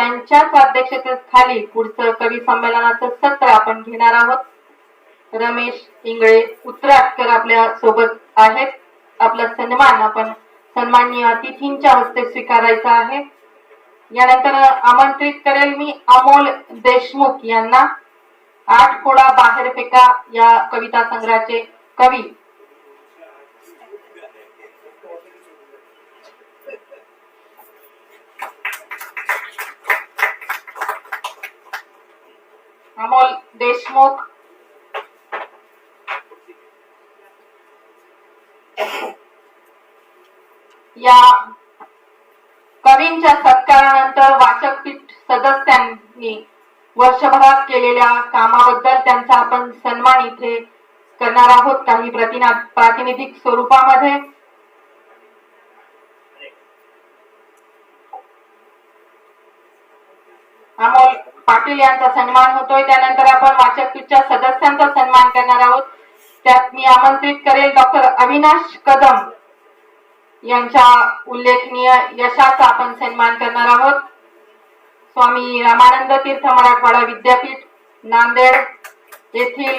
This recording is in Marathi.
त्यांच्याच अध्यक्षतेखाली पुढचं कवी संमेलनाचं सत्र आपण घेणार आहोत. रमेश इंगळे उत्तराटकर आपल्यासोबत आहेत. आपला सन्मान आपण सन्माननीय अतिथींच्या हस्ते स्वीकारायचा आहे. यानंतर आमंत्रित करेल मी अमोल देशमुख यांना. आठ फोडा बाहेर फेका या कविता संग्रहाचे कवी अमोल देशमुख. या कवींच्या सत्कारानंतर वाचकपीठ सदस्यांनी वर्षभरात केलेल्या कामाबद्दल त्यांचा आपण सन्मान इथे करणार आहोत. काही प्रतिना प्रातिनिधिक स्वरूपामध्ये. अमोल पाटील यांचा सन्मान होतोय. त्यानंतर आपण वाचकपीठच्या सदस्यांचा सन्मान करणार आहोत. त्यात मी आमंत्रित करेल डॉक्टर अविनाश कदम यांच्या उल्लेखनीय यशाचा आपण सन्मान करणार आहोत. स्वामी रामानंद तीर्थ मराठवाडा विद्यापीठ नांदेड येथील